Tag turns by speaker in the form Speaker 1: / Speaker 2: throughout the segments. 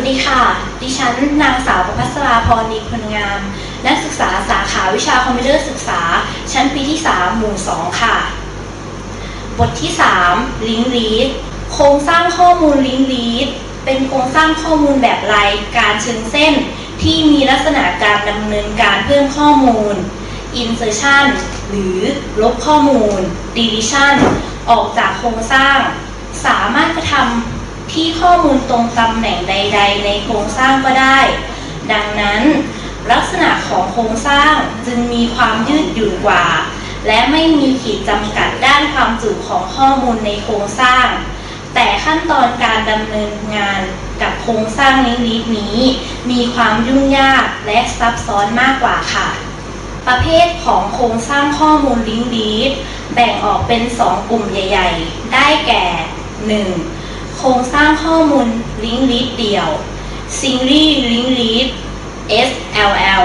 Speaker 1: วัสดีค่ะ ดิฉันนางสาวประภัสราพรดีพลงาม นักศึกษาสาขาวิชาคอมพิวเตอร์ศึกษา ชั้นปีที่ 3 หมู่ 2 ค่ะ บทที่ 3 ลิงก์ลีดโครงสร้างข้อมูลลิงก์ลีดเป็นโครงสร้างข้อมูลแบบรายการเชิงเส้น ที่มีลักษณะการดำเนินการเพิ่มข้อมูล insertion หรือลบข้อมูล deletion ออกจากโครงสร้าง สามารถกระทำ ที่ข้อมูลตรงตำแหน่งใด ๆ ในโครงสร้างก็ได้ ดังนั้น ลักษณะของโครงสร้างจึงมีความยืดหยุ่นกว่า และไม่มีขีดจำกัดด้านความจุของข้อมูลในโครงสร้าง แต่ขั้นตอนการดำเนินงานกับโครงสร้างลิงก์ลิสต์นี้ มีความยุ่งยากและซับซ้อนมากกว่าค่ะ ประเภทของโครงสร้างข้อมูลลิงก์ลิสต์แบ่งออกเป็น 2 กลุ่มใหญ่ ๆ ได้แก่ 1. โครงสร้างข้อมูลลิงก์ลิสต์เดี่ยว Single Link List SLL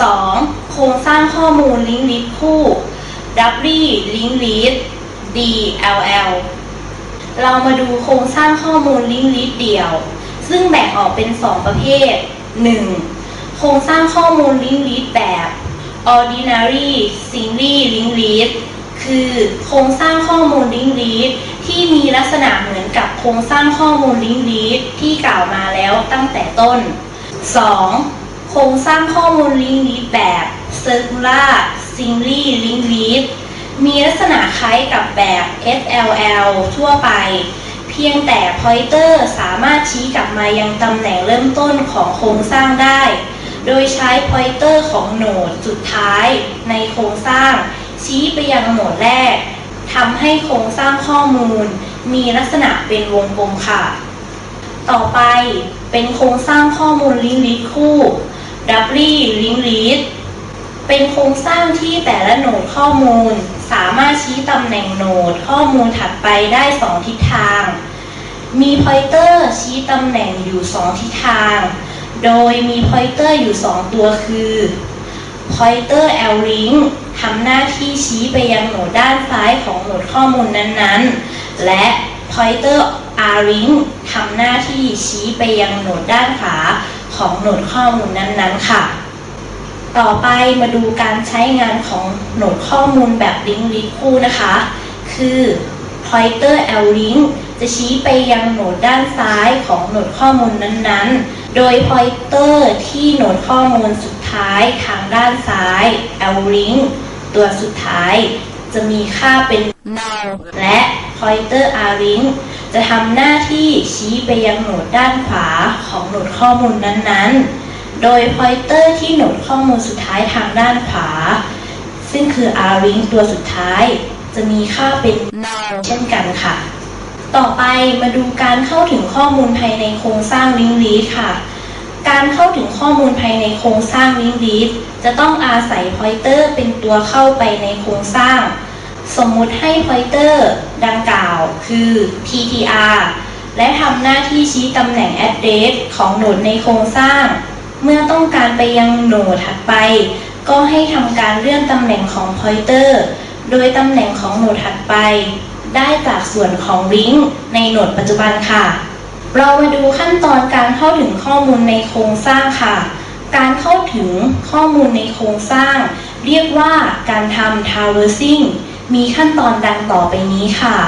Speaker 1: 2. โครงสร้างข้อมูลลิงก์ลิสต์คู่ Double Link List DLL เรามาดูโครงสร้างข้อมูลลิงก์ลิสต์เดี่ยว ซึ่งแบ่งออกเป็น 2 ประเภท 1. โครงสร้างข้อมูลลิงก์ลิสต์แบบ ordinary single link list คือโครงสร้างข้อมูลลิงก์ลิสต์ ที่มีลักษณะเหมือนกับโครงสร้างข้อมูลลิงก์ลิสต์ที่กล่าวมาแล้วตั้งแต่ต้น 2. โครงสร้างข้อมูลลิงก์ลิสต์แบบ circular single link list มีลักษณะคล้ายกับแบบ SLL ทั่วไป เพียงแต่ pointer สามารถชี้กลับมายังตำแหน่งเริ่มต้นของโครงสร้างได้ โดยใช้ pointer ของโหนดสุดท้ายในโครงสร้าง ชี้ไปยังโหนดแรก ทำให้โครงสร้างข้อมูล มีลักษณะเป็นวงกลมค่ะ ต่อไปเป็นโครงสร้างข้อมูลลิงก์ลิสคู่ Double Link List เป็นโครงสร้างที่แต่ละโหนดข้อมูล สามารถชี้ตำแหน่งโหนดข้อมูลถัดไปได้ 2 ทิศทาง มี pointer ชี้ตำแหน่งอยู่ 2 ทิศทาง โดยมี pointer อยู่ 2 ตัวคือ pointer L link ทำหน้าที่ชี้ไปยังโหนดด้านซ้ายของโหนดข้อมูลนั้นๆ และ pointer R link ทำหน้าที่ชี้ไปยังโหนดด้านขวาของโหนดข้อมูลนั้นๆ ค่ะ ต่อไปมาดูการใช้งานของโหนดข้อมูลแบบลิงก์ลิสต์คู่นะคะ คือ pointer L link จะชี้ไปยังโหนดด้านซ้ายของโหนดข้อมูลนั้นๆ โดย pointer ที่โหนดข้อมูลสุดท้ายทางด้านซ้าย L link ตัวสุดท้าย จะมีค่าเป็น null และ pointer R link จะทำหน้าที่ชี้ไปยังโหนดด้านขวาของโหนดข้อมูลนั้นๆ โดย pointer ที่โหนดข้อมูลสุดท้ายทางด้านขวา ซึ่งคือ R link ตัวสุดท้าย จะมีค่าเป็น null เช่นกันค่ะ ต่อไปมาดูการเข้าถึงข้อมูลภายในโครงสร้าง Link List ค่ะ การเข้าถึงข้อมูลภายในโครงสร้าง Link List จะต้องอาศัย pointer เป็นตัวเข้าไปในโครงสร้าง สมมุติให้ pointer ดังกล่าวคือ TTR และทำหน้าที่ชี้ตำแหน่ง address ของโหนดในโครงสร้าง เมื่อต้องการไปยังโหนดถัดไป ก็ให้ทำการเลื่อนตำแหน่งของ pointer โดยตำแหน่งของโหนดถัดไป ได้จากส่วนของลิงก์ในโหนดปัจจุบันค่ะ เรามาดูขั้นตอนการเข้าถึงข้อมูลในโครงสร้างค่ะ การเข้าถึงข้อมูลในโครงสร้าง เรียกว่าการทำ traversing มีขั้นตอนดังต่อไปนี้ค่ะ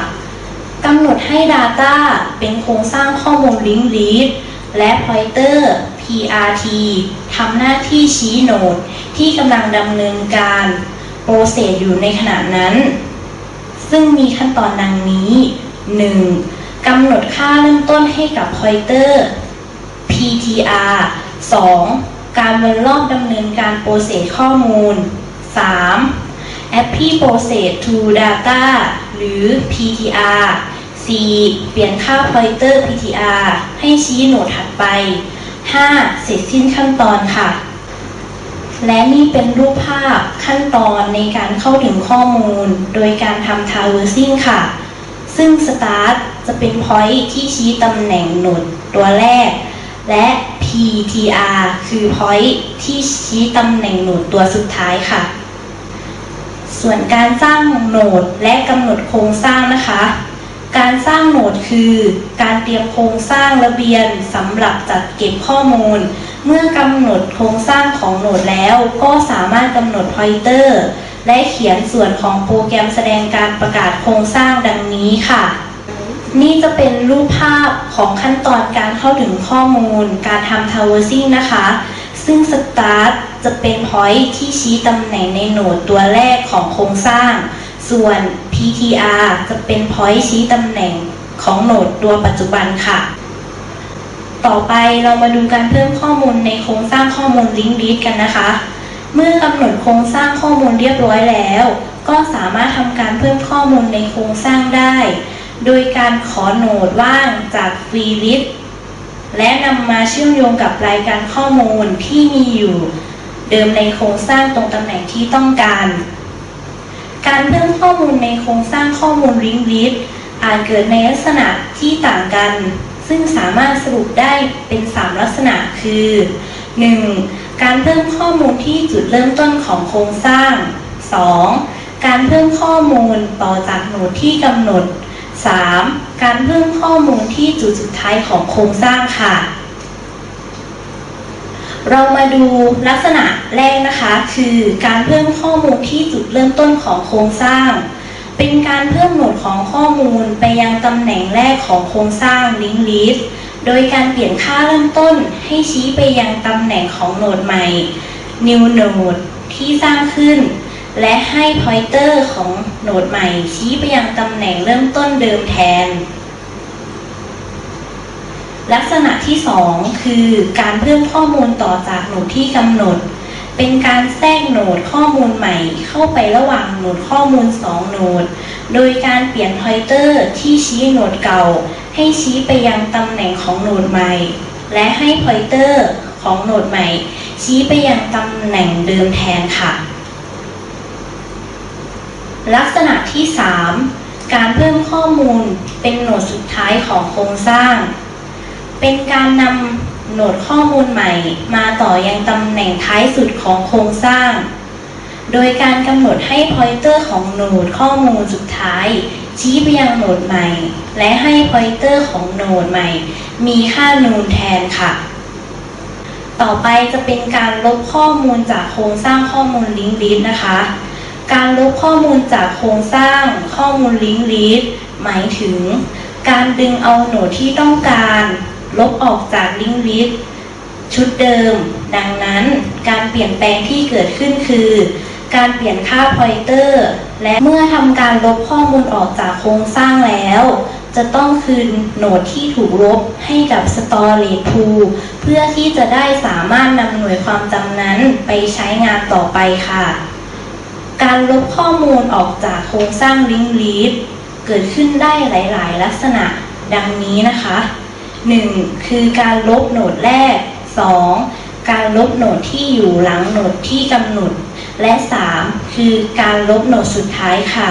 Speaker 1: กำหนดให้ Data เป็นโครงสร้างข้อมูล Link List และ Pointer PRT ทำหน้าที่ชี้โนดที่กำลังดำเนินการโปรเซสอยู่ในขณะนั้น ซึ่งมีขั้นตอนดังนี้ 1. กำหนดค่าเริ่มต้นให้กับ pointer PTR 2. การวนรอบดำเนินการโปรเซสข้อมูล 3. Appy Process to Data หรือ PTR 4. เปลี่ยนค่า pointer PTR ให้ชี้โหนดถัดไป 5. เสร็จสิ้นขั้นตอนค่ะ และนี่เป็นรูปภาพขั้นตอนในการเข้าถึงข้อมูล โดยการทำ traversing ค่ะ ซึ่ง start จะเป็น point ที่ชี้ตำแหน่งโหนดตัวแรก และ PTR คือ point ที่ชี้ตำแหน่งโหนดตัวสุดท้ายค่ะ ส่วนการสร้างโหนดและกำหนดโครงสร้างนะคะ การสร้างโหนดคือ การเตรียมโครงสร้างระเบียนสำหรับจัดเก็บข้อมูล เมื่อกำหนดโครงสร้างของโหนดแล้วก็สามารถกำหนดพอยเตอร์และเขียนส่วนของโปรแกรมแสดงการประกาศโครงสร้างดังนี้ค่ะ นี่จะเป็นรูปภาพของขั้นตอนการเข้าถึงข้อมูล การทำ traversing นะคะ ซึ่ง start จะเป็น point ที่ชี้ตำแหน่งในโหนดตัวแรกของโครงสร้าง ส่วน PTR จะเป็น point ชี้ตำแหน่งของโหนดตัวปัจจุบันค่ะ ต่อไปเรามาดูการเพิ่มข้อมูลในโครงสร้างข้อมูล Link List กันนะคะ เมื่อกำหนดโครงสร้างข้อมูลเรียบร้อยแล้ว ก็สามารถทำการเพิ่มข้อมูลในโครงสร้างได้ โดยการขอโหนดว่างจาก Free List และนำมาเชื่อมโยงกับรายการข้อมูลที่มีอยู่เดิมในโครงสร้างตรงตำแหน่งที่ต้องการ การเพิ่มข้อมูลในโครงสร้างข้อมูล Link List อาจเกิดในลักษณะที่ต่างกัน ซึ่งสามารถสรุปได้เป็น 3 ลักษณะคือ 1. การเพิ่มข้อมูลที่จุดเริ่มต้นของโครงสร้าง 2. การเพิ่มข้อมูลต่อจากโหนดที่กำหนด 3. การเพิ่มข้อมูลที่จุดสุดท้ายของโครงสร้างค่ะ เรามาดูลักษณะแรกนะคะ คือการเพิ่มข้อมูลที่จุดเริ่มต้นของโครงสร้าง เป็นการเพิ่มโหนดของข้อมูลไปยังตำแหน่งแรกของโครงสร้าง Link List โดยการเปลี่ยนค่าเริ่มต้นให้ชี้ไปยังตำแหน่งของโหนดใหม่ New Node ที่สร้างขึ้น และให้ pointer ของโหนดใหม่ชี้ไปยังตำแหน่งเริ่มต้นเดิมแทน ลักษณะที่ 2 คือการเพิ่มข้อมูลต่อจากโหนดที่กำหนด เป็นการแทรกโหนดข้อมูลใหม่เข้าไประหว่างโหนดข้อมูล 2 โหนด โดยการเปลี่ยน pointer ที่ชี้โหนดเก่า ให้ชี้ไปยังตำแหน่งของโหนดใหม่ และให้ pointer ของโหนดใหม่ ชี้ไปยังตำแหน่งเดิมแทนค่ะ ลักษณะที่ 3 การเพิ่มข้อมูลเป็นโหนดสุดท้ายของโครงสร้าง เป็นการนำโหนดข้อมูลใหม่มาต่อยังตำแหน่งท้ายสุดของโครงสร้าง โดยการกำหนดให้ pointer ของโหนดข้อมูลสุดท้าย ชี้ไปยังโหนดใหม่ และให้ pointer ของโหนดใหม่ มีค่านูนแทนค่ะ ต่อไปจะเป็นการลบข้อมูลจากโครงสร้างข้อมูล Link List นะคะ การลบข้อมูลจากโครงสร้างข้อมูล Link List หมายถึง การดึงเอาโหนดที่ต้องการ ลบออกจาก Link List ชุดเดิม ดังนั้นการเปลี่ยนแปลงที่เกิดขึ้นคือ การเปลี่ยนค่า pointer และเมื่อทำการลบข้อมูลออกจากโครงสร้างแล้ว จะต้องคืนโหนดที่ถูกลบให้กับ storage pool เพื่อที่จะได้สามารถนำหน่วยความจำนั้นไปใช้งานต่อไปค่ะ การลบข้อมูลออกจากโครงสร้างลิงก์ลีดเกิดขึ้นได้หลาย ๆ ลักษณะดังนี้นะคะ 1. คือการลบโหนดแรก 2. การลบโหนดที่อยู่หลังโหนดที่กำหนด และ 3. คือการลบโหนดสุดท้ายค่ะ